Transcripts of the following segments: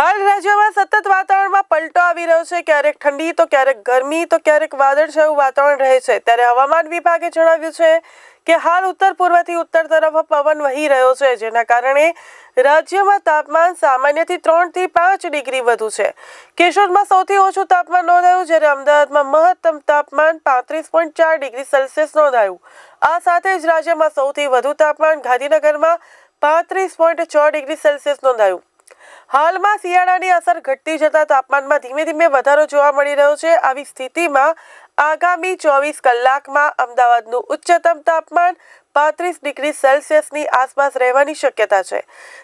હાલ રાજ્યમાં સતત વાતાવરણમાં પલટો આવી રહ્યો છે. ક્યારેક ઠંડી, તો ક્યારેક ગરમી, તો ક્યારેક વાદળછાયું વાતાવરણ રહે છે. ત્યારે હવામાન વિભાગે જણાવ્યું છે કે હાલ ઉત્તર પૂર્વથી ઉત્તર તરફ પવન વહી રહ્યો છે, જેના કારણે રાજ્યમાં તાપમાન સામાન્યથી ત્રણથી પાંચ ડિગ્રી વધુ છે. કેશોદમાં સૌથી ઓછું તાપમાન નોંધાયું, જ્યારે અમદાવાદમાં મહત્તમ તાપમાન પાંત્રીસ પોઈન્ટ ચાર ડિગ્રી સેલ્સિયસ નોંધાયું. આ સાથે જ રાજ્યમાં સૌથી વધુ તાપમાન ગાંધીનગરમાં પાંત્રીસ પોઈન્ટ છ ડિગ્રી સેલ્સિયસ નોંધાયું. હાલમાં શિયાળાની અસર ઘટતી જતા તાપમાનમાં ધીમે ધીમે વધારો જોવા મળી રહ્યો છે આવી સ્થિતિમાં આગામી ચોવીસ કલાકમાં અમદાવાદનું ઉચ્ચતમ તાપમાન પાંત્રીસ ડિગ્રી સેલ્સિયસની આસપાસ રહેવાની શક્યતા છે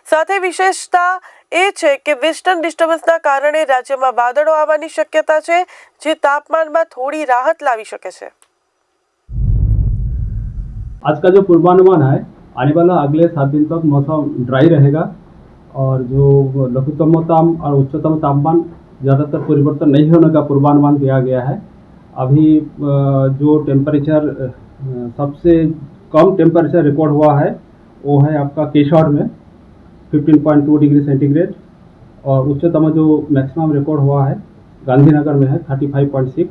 સાથે વિશેષતા એ છે કે વેસ્ટર્ન ડિસ્ટર્બન્સના કારણે રાજ્યમાં વાદળો આવવાની શક્યતા છે જે તાપમાનમાં થોડી રાહત લાવી શકે છે आज का जो पूर्वानुमान है आने वाला अगले सात दिन तक मौसम ड्राई रहेगा और जो लघुतम ताप और उच्चतम तापमान ज़्यादातर परिवर्तन नहीं होने का पूर्वानुमान दिया गया है। अभी जो टेम्परेचर सबसे कम टेम्परेचर रिकॉर्ड हुआ है, वो है आपका केशोर में 15.2 डिग्री सेंटीग्रेड और उच्चतम जो मैक्सिमम रिकॉर्ड हुआ है, गांधीनगर में है 35.6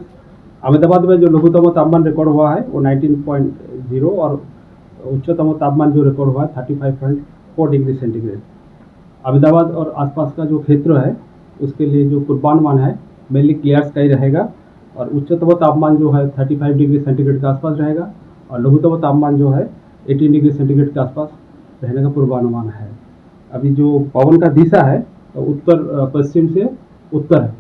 अहमदाबाद में जो लघुतम तापमान रिकॉर्ड हुआ है, वो 19.0 और उच्चतम तापमान जो रिकॉर्ड हुआ है 35.4 डिग्री सेंटीग्रेड अहमदाबाद और आसपास का जो क्षेत्र है, उसके लिए जो पूर्वानुमान है मेनली क्लियर स्काई रहेगा और उच्चतम तापमान जो है 35 डिग्री सेंटीग्रेड के आसपास रहेगा और लघुतम तापमान जो है 18 डिग्री सेंटीग्रेड के आसपास रहने का पूर्वानुमान है। अभी जो पवन का दिशा है तो उत्तर पश्चिम से उत्तर है।